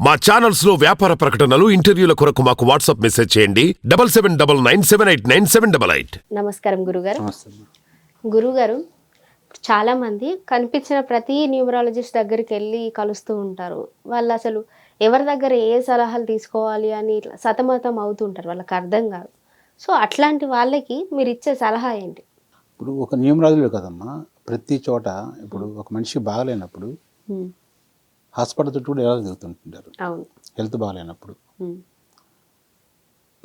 మా ఛానల్స్లో వ్యాపార ప్రకటనలు ఇంటర్వ్యూల కొరకు మాకు వాట్సాప్ మెసేజ్ చేయండి. Double seven double nine seven eight nine seven double eight. నమస్కారం గురుగారు. గురుగారు చాలా మంది కనిపించిన ప్రతి న్యూమరాలజిస్ట్ దగ్గరికి వెళ్ళి కలుస్తూ ఉంటారు. వాళ్ళు అసలు ఎవరి దగ్గర ఏ సలహాలు తీసుకోవాలి అని ఇట్లా సతమతం అవుతుంటారు వాళ్ళకి అర్థం కాదు. సో అట్లాంటి వాళ్ళకి మీరు ఇచ్చే సలహా ఏంటి? ఇప్పుడు ఒక న్యూమరాలజీలో కదమ్మా ప్రతి చోట ఇప్పుడు ఒక మనిషి బాగలేనప్పుడు హాస్పిటల్ చుట్టూ కూడా ఎలా తిరుగుతుంటారు. అవును. హెల్త్ బాగలేనప్పుడు.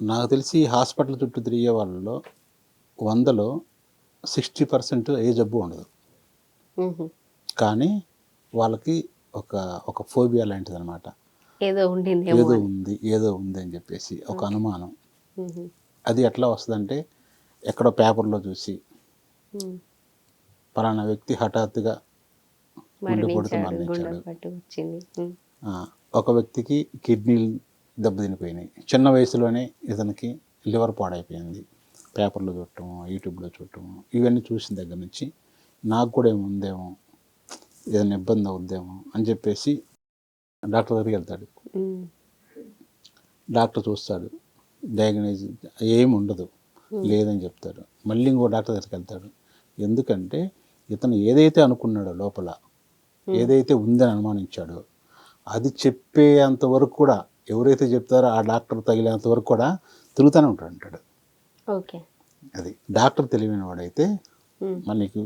నాకు తెలిసి హాస్పిటల్ చుట్టూ తిరిగే వాళ్ళలో వందలో సిక్స్టీ పర్సెంట్ ఏ జబ్బు ఉండదు. కానీ వాళ్ళకి ఒక ఒక ఫోబియా లాంటిది అనమాట ఏదో ఉండింది ఏదో ఉంది ఏదో ఉంది అని చెప్పేసి ఒక అనుమానం. అది ఎట్లా వస్తుందంటే ఎక్కడో పేపర్లో చూసి పలానా వ్యక్తి హఠాత్తుగా మరణించాడు పట్టు వచ్చింది. ఒక వ్యక్తికి కిడ్నీలు దెబ్బతినిపోయినాయి. చిన్న వయసులోనే ఇతనికి లివర్ పాడైపోయింది. పేపర్లో చూడటము యూట్యూబ్లో చూడటము ఇవన్నీ చూసిన దగ్గర నుంచి నాకు కూడా ఏమి ఉందేమో ఏదైనా ఇబ్బంది అవుద్దేమో అని చెప్పేసి డాక్టర్ దగ్గరికి వెళ్తాడు. డాక్టర్ చూస్తాడు. డయాగ్నైజ్ ఏమి ఉండదు. లేదని చెప్తాడు. మళ్ళీ ఇంకో డాక్టర్ దగ్గరికి వెళ్తాడు. ఎందుకంటే ఇతను ఏదైతే అనుకున్నాడో లోపల ఏదైతే ఉందని అనుమానించాడో అది చెప్పేంత వరకు కూడా ఎవరైతే చెప్తారో ఆ డాక్టర్ తగిలేంత వరకు కూడా తిరుగుతూనే ఉంటాడు అంటాడు. ఓకే. అది డాక్టర్ తెలివైన వాడైతే మరి నీకు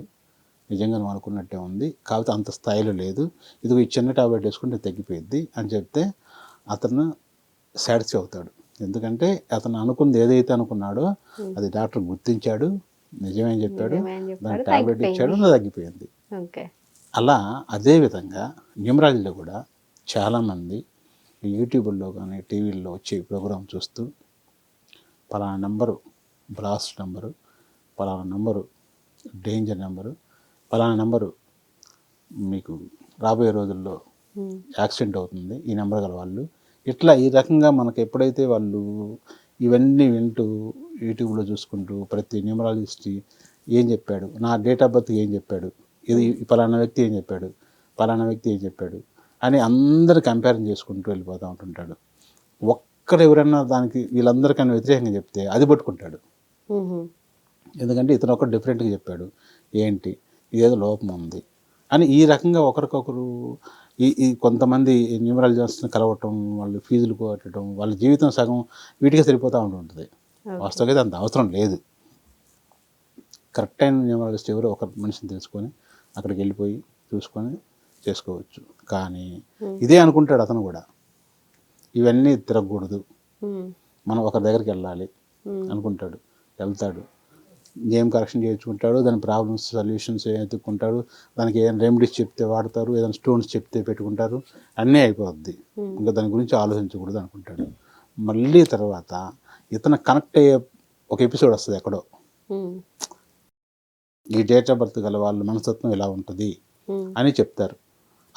నిజంగా అనుకున్నట్టే ఉంది కాకపోతే అంత స్థాయిలో లేదు ఇదిగో ఈ చిన్న టాబ్లెట్ వేసుకుంటే తగ్గిపోయిద్ది అని చెప్తే అతను సాటిస్ఫై అవుతాడు. ఎందుకంటే అతను అనుకుంది ఏదైతే అనుకున్నాడో అది డాక్టర్ గుర్తించాడు నిజమే చెప్పాడు, దాని టాబ్లెట్ ఇచ్చాడు తగ్గిపోయింది. ఓకే. అలా అదే విధంగా న్యూమరాలజీలో కూడా చాలామంది యూట్యూబ్లో కానీ టీవీల్లో వచ్చే ప్రోగ్రామ్ చూస్తూ పలానా నెంబరు బ్లాస్ట్ నెంబరు పలానా నెంబరు డేంజర్ నెంబరు పలానా నెంబరు మీకు రాబోయే రోజుల్లో యాక్సిడెంట్ అవుతుంది. ఈ నెంబర్ గల వాళ్ళు ఇట్లా ఈ రకంగా మనకు ఎప్పుడైతే వాళ్ళు ఇవన్నీ వింటూ యూట్యూబ్లో చూసుకుంటూ ప్రతి న్యూమరాలజిస్ట్ ఏం చెప్పాడు నా డేట్ ఆఫ్ బర్త్ ఏం చెప్పాడు ఇది ఈ పలానా వ్యక్తి ఏం చెప్పాడు? పలానా వ్యక్తి ఏం చెప్పాడు? అని అందరు కంపారిజన్ చేసుకుంటూ వెళ్ళిపోతూ ఉంటుంటాడు. ఒక్కడు ఎవరైనా దానికి వీళ్ళందరికన్నా వ్యతిరేకంగా చెప్తే అది పట్టుకుంటాడు. ఎందుకంటే ఇతను ఒకటి డిఫరెంట్గా చెప్పాడు. ఏంటి? ఇదేదో లోపం ఉంది. అని ఈ రకంగా ఒకరికొకరు ఈ ఈ కొంతమంది న్యూమరాలజిస్ట్ని కలవటం వాళ్ళు ఫీజులు కొట్టడం వాళ్ళ జీవితం సగం వీటికే సరిపోతూ ఉంటుంటుంది. వాస్తవంగా అంత అవసరం లేదు. కరెక్ట్ అయిన న్యూమరాలజిస్ట్ ఎవరో ఒక మనిషిని తెలుసుకొని అక్కడికి వెళ్ళిపోయి చూసుకొని చేసుకోవచ్చు. కానీ ఇదే అనుకుంటాడు అతను కూడా. ఇవన్నీ తిరగకూడదు. మనం ఒకరి దగ్గరికి వెళ్ళాలి అనుకుంటాడు. వెళ్తాడు. ఏం కరెక్షన్ చేయించుకుంటాడు? దాని ప్రాబ్లమ్స్ సొల్యూషన్స్ ఎత్తుక్కుంటాడు. దానికి ఏదైనా రెమెడీస్ చెప్తే వాడతారు. ఏదైనా స్టోన్స్ చెప్తే పెట్టుకుంటారు. అన్నీ అయిపోద్ది. ఇంకా దాని గురించి ఆలోచించకూడదు అనుకుంటాడు. మళ్ళీ తర్వాత ఇతను కనెక్ట్ అయ్యే ఒక ఎపిసోడ్ వస్తుంది ఎక్కడో. ఈ డేట్ ఆఫ్ బర్త్ గల వాళ్ళ మనస్తత్వం ఎలా ఉంటుంది. అని చెప్తారు.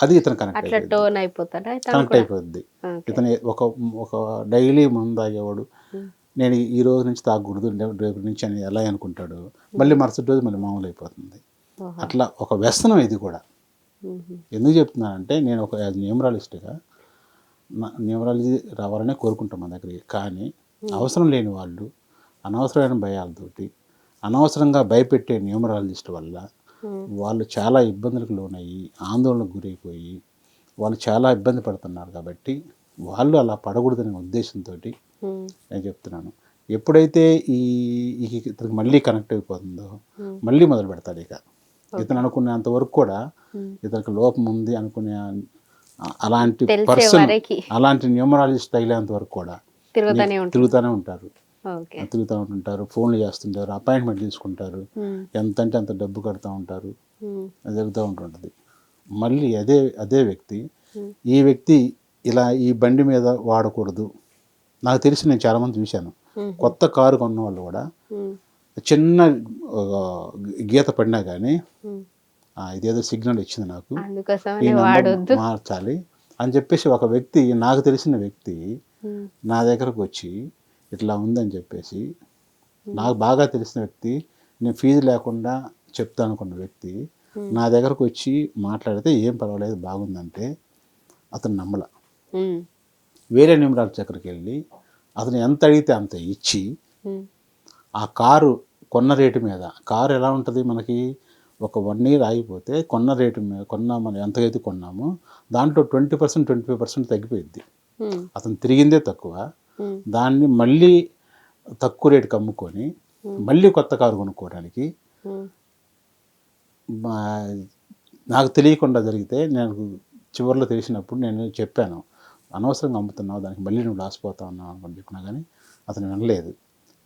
అది ఇతను కనెక్ట్ కనెక్ట్? అయిపోద్ది. ఇతను ఒక ఒక డైలీ మందు తాగేవాడు. నేను ఈ రోజు నుంచి తాగకూడదు రేపు- నుంచి అని ఎలా అనుకుంటాడు? మళ్ళీ మరుసటి రోజు మళ్ళీ మామూలు అయిపోతుంది. అట్లా ఒక వ్యసనం ఇది కూడా. ఎందుకు చెప్తున్నానంటే నేను ఒక యాజ్ న్యూమరాలిస్ట్గా న్యూమరాలజీ రావాలనే కోరుకుంటాం మన దగ్గరికి. కానీ అవసరం లేని వాళ్ళు అనవసరమైన భయాలతోటి అనవసరంగా భయపెట్టే న్యూమరాలజిస్ట్ వల్ల వాళ్ళు చాలా ఇబ్బందులకు లోనయ్యి ఆందోళనకు గురైపోయి వాళ్ళు చాలా ఇబ్బంది పడుతున్నారు కాబట్టి వాళ్ళు అలా పడకూడదనే ఉద్దేశంతో నేను చెప్తున్నాను. ఎప్పుడైతే ఈ ఇతనికి మళ్ళీ కనెక్ట్ అయిపోతుందో. మళ్ళీ మొదలు పెడతాడు ఇక. ఇతను అనుకునేంత వరకు కూడా. ఇతనికి లోపం ఉంది అనుకునే అలాంటి పర్సన్. అలాంటి న్యూమరాలజిస్ట్ తగిలేంత వరకు కూడా తిరుగుతూనే ఉంటారు. తిరుగుతూ ఉంటుంటారు ఫోన్లు చేస్తుంటారు అపాయింట్మెంట్ తీసుకుంటారు. ఎంత అంటే అంత డబ్బు కడుతూ ఉంటారు. అది జరుగుతూ ఉంటుంటుంది. మళ్ళీ అదే అదే వ్యక్తి. ఈ వ్యక్తి ఇలా ఈ బండి మీద వాడకూడదు. నాకు తెలిసి నేను చాలామంది చూశాను. కొత్త కారు కొన్న వాళ్ళు కూడా చిన్న గీత పడినా కానీ. ఇదేదో సిగ్నల్ ఇచ్చింది నాకు. మార్చాలి అని చెప్పేసి ఒక వ్యక్తి నాకు తెలిసిన వ్యక్తి నా దగ్గరకు వచ్చి ఇట్లా ఉందని చెప్పేసి నాకు బాగా తెలిసిన వ్యక్తి నేను ఫీజు లేకుండా చెప్తా అనుకున్న వ్యక్తి నా దగ్గరకు వచ్చి మాట్లాడితే ఏం పర్వాలేదు బాగుందంటే అతను నమ్మల. వేరే న్యూమరాలజీ దగ్గరికి వెళ్ళి అతను ఎంత అడిగితే అంత ఇచ్చి ఆ కారు కొన్న రేటు మీద కారు ఎలా ఉంటుంది మనకి? ఒక వన్ ఇయర్ ఆగిపోతే కొన్న రేటు మీద కొన్న మనం ఎంతకైతే కొన్నామో దాంట్లో twenty percent twenty five percent తగ్గిపోయింది అతను తిరిగిందే తక్కువ. దాన్ని మళ్ళీ తక్కువ రేటుకి అమ్ముకొని మళ్ళీ కొత్త కారు కొనుక్కోవడానికి నాకు తెలియకుండా జరిగితే నేను చివరిలో తెలిసినప్పుడు నేను చెప్పాను అనవసరంగా అమ్ముతున్నావు దానికి మళ్ళీ నువ్వు లాస్ పోతా ఉన్నావు అనుకుని చెప్పినా కానీ అతను వినలేదు.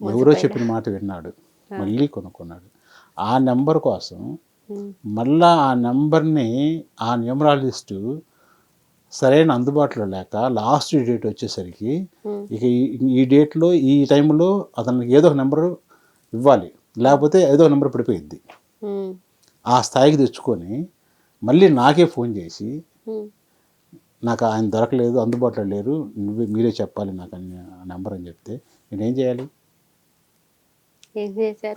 ఎవరో చెప్పిన మాట విన్నాడు. మళ్ళీ కొనుక్కున్నాడు. ఆ నెంబర్ కోసం మళ్ళా ఆ నెంబర్ని ఆ న్యూమరాలజిస్టు సరైన అందుబాటులో లేక లాస్ట్ డేట్ వచ్చేసరికి. ఇక ఈ- ఈ డేట్లో ఈ టైంలో అతనికి ఏదో ఒక నెంబర్ ఇవ్వాలి. లేకపోతే ఏదో ఒక నెంబర్ పడిపోయిద్ది. ఉమ్, ఆ స్థాయికి తెచ్చుకొని మళ్ళీ నాకే ఫోన్ చేసి నాకు ఆయన దొరకలేదు అందుబాటులో లేరు నువ్వే మీరే చెప్పాలి నాకు నెంబర్ అని చెప్తే నేనేం చేయాలి?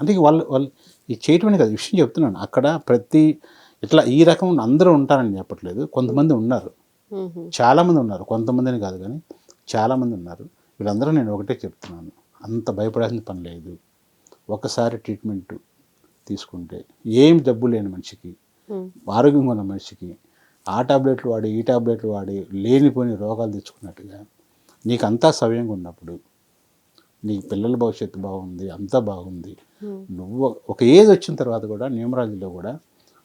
అంటే వాళ్ళు వాళ్ళు ఇది చేయటమనే కదా విషయం చెప్తున్నాను. అక్కడ ప్రతి ఇట్లా ఈ రకం అందరూ ఉంటారని చెప్పట్లేదు. కొంతమంది ఉన్నారు. చాలామంది ఉన్నారు కొంతమందిని కాదు కానీ చాలామంది ఉన్నారు వీళ్ళందరూ నేను ఒకటే చెప్తున్నాను. అంత భయపడాల్సిన పని లేదు. ఒకసారి ట్రీట్మెంట్ తీసుకుంటే ఏం జబ్బు లేని మనిషికి ఆరోగ్యంగా ఉన్న మనిషికి ఆ టాబ్లెట్లు వాడి ఈ టాబ్లెట్లు వాడి లేనిపోని రోగాలు తెచ్చుకున్నట్టుగా నీకు అంతా సవ్యంగా ఉన్నప్పుడు నీ పిల్లల భవిష్యత్తు బాగుంది అంతా బాగుంది. నువ్వు ఒక ఏజ్ వచ్చిన తర్వాత కూడా న్యూమరాలజీలో కూడా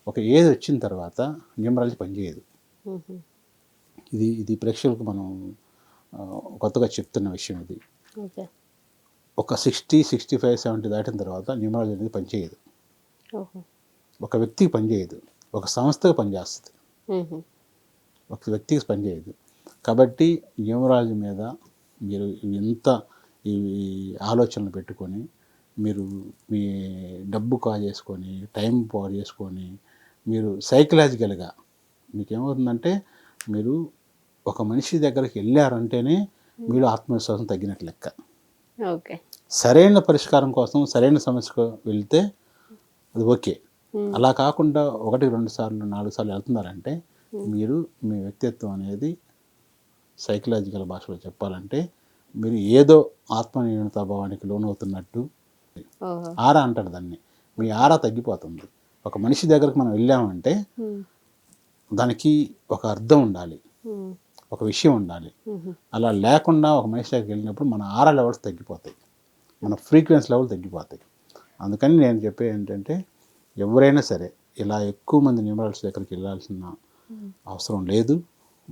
ఒక ఏజ్ వచ్చిన తర్వాత న్యూమరాలజీ పనిచేయదు. ఇది ఇది ప్రేక్షకులకు మనం కొత్తగా చెప్తున్న విషయం ఇది. ఒక సిక్స్టీ సిక్స్టీ ఫైవ్ సెవెంటీ దాటిన తర్వాత న్యూమరాలజీ అనేది పనిచేయదు. ఒక వ్యక్తికి పనిచేయదు. ఒక సంస్థకు పనిచేస్తుంది. ఒక వ్యక్తికి పనిచేయదు. కాబట్టి న్యూమరాలజీ మీద మీరు ఎంత ఈ ఆలోచనలు పెట్టుకొని మీరు మీ డబ్బు కాజేసుకొని టైం పాడు చేసుకొని మీరు సైకలాజికల్గా మీకేమవుతుందంటే మీరు ఒక మనిషి దగ్గరికి వెళ్ళారంటేనే మీరు ఆత్మవిశ్వాసం తగ్గినట్టు లెక్క. ఓకే. సరైన పరిష్కారం కోసం సరైన సమస్యకు వెళ్తే అది ఓకే. అలా కాకుండా ఒకటి రెండు సార్లు నాలుగు సార్లు వెళ్తున్నారంటే మీరు మీ వ్యక్తిత్వం అనేది సైకలాజికల్ భాషలో చెప్పాలంటే మీరు ఏదో ఆత్మనిర్ణత భావానికి లోనవుతున్నట్టు. ఆరా అంటారు దాన్ని. మీ ఆరా తగ్గిపోతుంది. ఒక మనిషి దగ్గరకు మనం వెళ్ళామంటే దానికి ఒక అర్థం ఉండాలి. ఒక విషయం ఉండాలి. అలా లేకుండా ఒక మనిషి దగ్గరికి వెళ్ళినప్పుడు మన ఆరా లెవెల్స్ తగ్గిపోతాయి. మన ఫ్రీక్వెన్సీ లెవెల్ తగ్గిపోతాయి. అందుకని నేను చెప్పే ఏంటంటే ఎవరైనా సరే ఇలా ఎక్కువ మంది న్యూమరాల్స్ దగ్గరికి వెళ్ళాల్సిన అవసరం లేదు.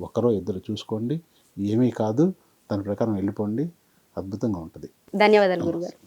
ఒకరో ఇద్దరు చూసుకోండి. ఏమీ కాదు. దాని ప్రకారం వెళ్ళిపోండి. అద్భుతంగా ఉంటుంది. ధన్యవాదాలు గురుగారు.